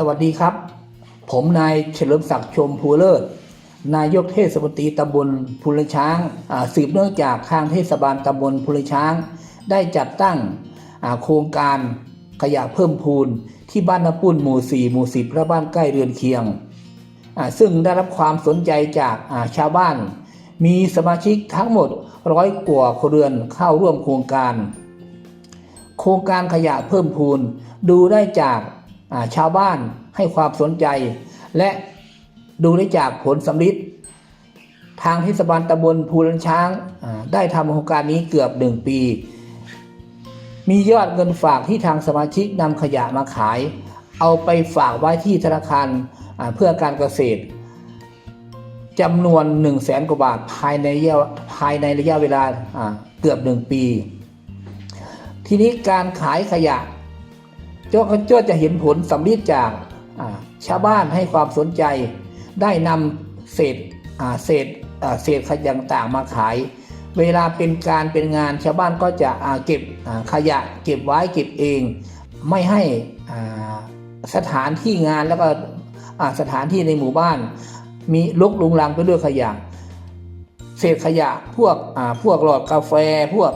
สวัสดีครับ ผมนายเฉลิมศักดิ์ชมพูเลิศ นายกเทศมนตรีตำบลพุลช้าง สืบเนื่องจากทางเทศบาลตำบลพุลช้าง ได้จัดตั้งโครงการขยะเพิ่มพูนที่บ้านนปุ้นหมู่4หมู่10และบ้านใกล้เรือนเคียง ซึ่งได้รับความสนใจจากาชาวบ้าน มีสมาชิกทั้งหมดร้อยกว่าครเรือนเข้าร่วมโครงการ โครงการขยะเพิ่มพูนดูได้จาก ชาวบ้านให้ความสนใจ และดูได้จากผลสำลิดทางเทศบาลตำบลภูลันช้างได้ทำโครงการนี้เกือบหนึ่งปี มียอดเงินฝากที่ทางสมาชิกนำขยะมาขาย เอาไปฝากไว้ที่ธนาคารเพื่อการเกษตรจำนวน 1 0 0 0 0แสนกว่าบาทภายในระยะภายในระยะเวลาเกือบหนึ่งปี ทีนี้การขายขยะ จ้าเจ้าจะเห็นผลสำลิดจากชาวบ้านให้ความสนใจ ได้นำเศษเศษเศษขยะต่างๆมาขาย เวลาเป็นการเป็นงานชาวบ้านก็จะเก็บขยะเก็บไว้เก็บเอง ไม่ให้สถานที่งานแล้วก็สถานที่ในหมู่บ้าน มีลกลุงลังไปด้วยขยะ เศษขยะพวกพวกหลอดกาแฟพวก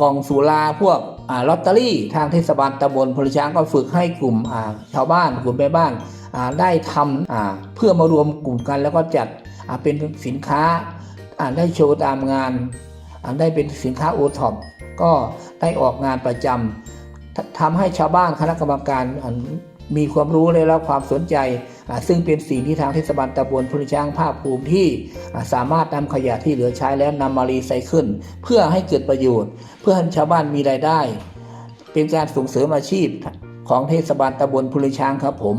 กองสุราพวกอลอตเตอรี่ทางเทศบาลตำบลพลช้างก็ฝึกให้กลุ่มชาวบ้านกลุ่มแม่บ้านาได้ทำเพื่อมารวมกลุ่มกัน แล้วก็จัดเป็นสินค้าาได้โชว์ตามงาน ได้เป็นสินค้าโอท็อปก็ได้ออกงานประจำทำให้ชาวบ้านคณะกรรมการ มีความรู้และรับความสนใจ ซึ่งเป็นสิ่งที่ทางเทศบาลตำบลพลช้างภาคภูมิที่สามารถนำขยะที่เหลือใช้แล้วนำมารีไซเคิลเพื่อให้เกิดประโยชน์ เพื่อให้ชาวบ้านมีรายได้ เป็นการส่งเสริมอาชีพของเทศบาลตำบลพุลช้างครับผม